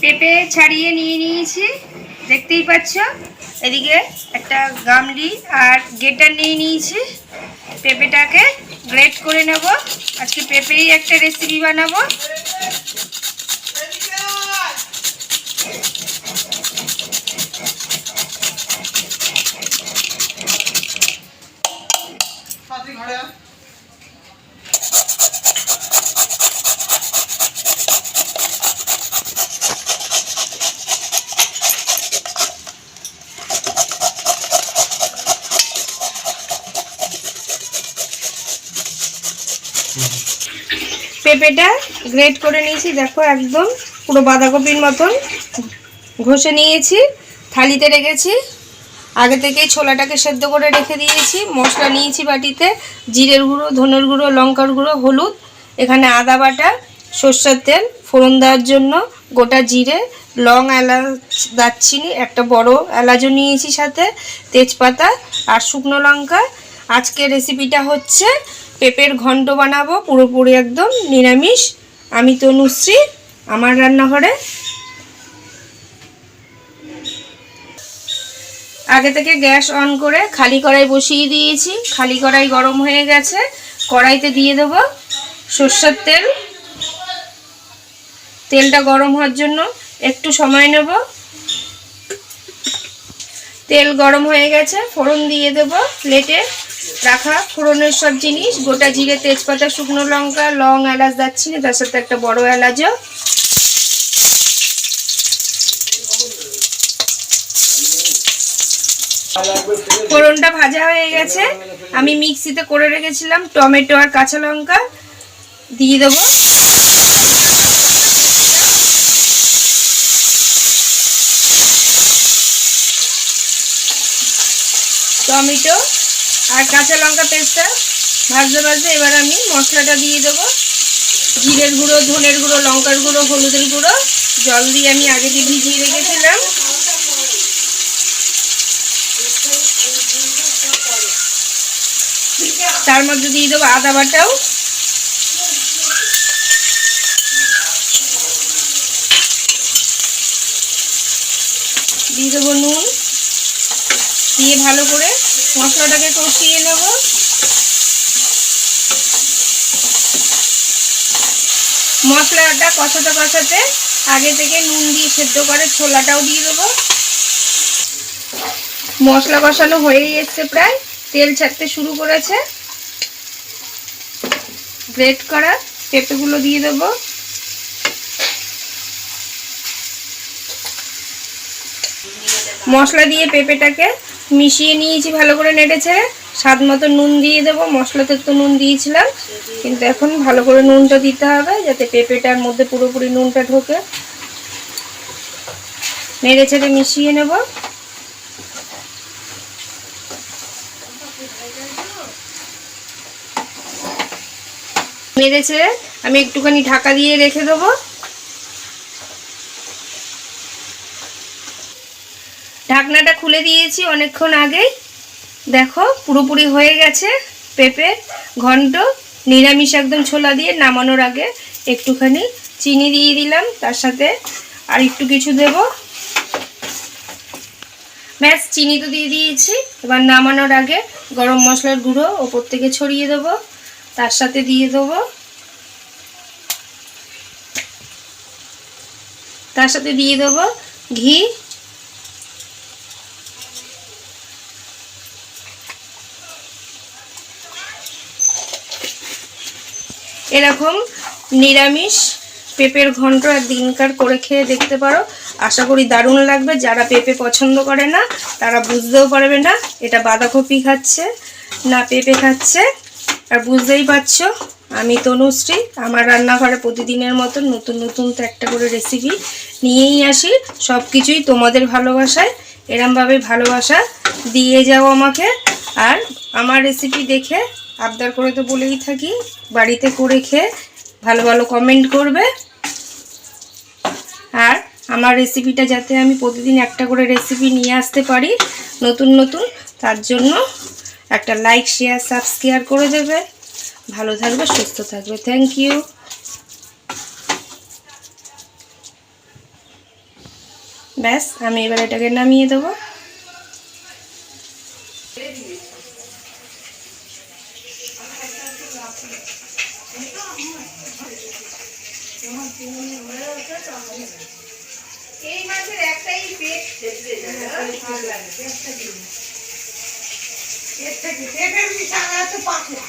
পেঁপে ছাড়িয়ে নিয়ে নিয়েছি। দেখতেই পাচ্ছ? এদিকে একটা গামলি আর গেটার নিয়ে নিয়েছি। পেঁপেটাকে গ্রেট করে নেব। আজকে পেঁপেই একটা রেসিপি বানাবো। পেঁপেটা গ্রেট করে নিয়েছি, দেখো একদম পুরো বাঁধাকপির মতন। ঘষে নিয়েছি, থালিতে রেখেছি। আগে থেকেই ছোলাটাকে সেদ্ধ করে রেখে দিয়েছি। মশলা নিয়েছি বাটিতে, জিরের গুঁড়ো, ধনের গুঁড়ো, লঙ্কার গুঁড়ো, হলুদ। এখানে আদা বাটা, সর্ষের তেল, ফোড়ন দেওয়ার জন্য গোটা জিরে, লং এলাচ, দারচিনি, একটা বড় এলাচও নিয়েছি সাথে, তেজপাতা আর শুকনো লঙ্কা। আজকের রেসিপিটা হচ্ছে পেঁপের ঘন্ট বানাবো, পুরোপুরি একদম নিরামিষ। আমি তনুশ্রী আমার রান্নাঘরে। আগে থেকে গ্যাস অন করে খালি কড়াই বসিয়ে দিয়েছি। খালি কড়াই গরম হয়ে গেছে, কড়াইতে দিয়ে দেব সর্ষের তেল। তেলটা গরম হওয়ার জন্য একটু সময় নেব। তেল গরম হয়ে গেছে, ফোড়ন দিয়ে দেব প্লেটে। রাখা, ফোড়নের সব জিনিস, গোটা জিরে, তেজপাতা, শুকনো লঙ্কা, লং এলাচ দাচ্ছিনি তার সাথে একটা বড় এলাচও। ফোড়নটা ভাজা হয়ে গেছে। আমি মিক্সিতে করে রেখেছিলাম টমেটো আর কাঁচা লঙ্কা। দিয়ে দেবো। টমেটো আর কাঁচা লঙ্কা পেস্টটা ভাজতে ভাজতে এবার আমি মশলাটা দিয়ে দেবো। জিরের গুঁড়ো, ধনের গুঁড়ো, লঙ্কার গুঁড়ো, হলুদের গুঁড়ো, জল দিয়ে আমি আগে দিয়ে ভিজিয়ে রেখেছিলাম। তার মধ্যে দিয়ে দেবো আদা বাটাও। দিয়ে দেবো নুন। দিয়ে ভালো করে মশলাটাকে কষিয়ে নেব। মশলাটা কষাতে কষাতে আগে থেকে নুন দিয়ে সেদ্ধ করে ছোলাটাও দিয়ে দেবো। মশলা কষানো হয়েই এসছে প্রায়, তেল ছাড়তে শুরু করেছে। গ্রেট করা পেঁপেগুলো দিয়ে দেবো। মশলা দিয়ে পেঁপেটাকে মিশিয়ে নিয়েছি ভালো করে নেড়েছে স্বাদ মতো নুন দিয়ে দেবো। মশলাতে তো নুন দিয়েছিলাম। কিন্তু এখন ভালো করে নুনটা দিতে হবে যাতে পেঁপেটার মধ্যে পুরোপুরি নুনটা ঢোকে। নেড়ে ছেড়ে মিশিয়ে নেব। নেড়ে ছেড়ে আমি একটুখানি ঢাকা দিয়ে রেখে দেবো। ঢাকনাটা খুলে দিয়েছি অনেকক্ষণ আগেই। দেখো, পুরোপুরি হয়ে গেছে পেঁপে ঘন্ট। নিরামিষ একদম ছোলা দিয়ে নামানোর আগে একটুখানি চিনি দিয়ে দিলাম, তার সাথে আর একটু কিছু দেব। ব্যাস, চিনি তো দিয়ে দিয়েছি। এবার নামানোর আগে গরম মশলার গুঁড়ো ওপর থেকে ছড়িয়ে দেবো, তার সাথে দিয়ে দেবো। তার সাথে দিয়ে দেবো ঘি এরকম নিরামিষ পেঁপের ঘন্ট আর দিনকার করে খেয়ে দেখতে পারো। আশা করি দারুণ লাগবে। যারা পেঁপে পছন্দ করে না, তারা বুঝতেও পারবে না। এটা বাঁধাকপি খাচ্ছে, না পেঁপে খাচ্ছে। আর বুঝতেই পারছ, আমি তনুশ্রী। আমার রান্নাঘরে প্রতিদিনের মতো নতুন নতুন তো একটা করে রেসিপি নিয়েই আসি। সব কিছুই তোমাদের ভালোবাসায়। এরমভাবে ভালোবাসা দিয়ে যাও আমাকে। আর আমার রেসিপি দেখে আবদার করে তো বলেই থাকি, বাড়িতে করে খেয়ে ভালো ভালো কমেন্ট করবে। আর আমার রেসিপিটা যাতে আমি প্রতিদিন একটা করে রেসিপি নিয়ে আসতে পারি, নতুন নতুন, তার জন্য একটা লাইক শেয়ার সাবস্ক্রাইব করে দেবে। ভালো থাকবে, সুস্থ থাকবে। থ্যাংক ইউ ব্যাস, আমি এবার এটাকে নামিয়ে দেবো। এই মাছের একটাই পেট পেটটা কি? পেটের বিশাল আছে পাতলা।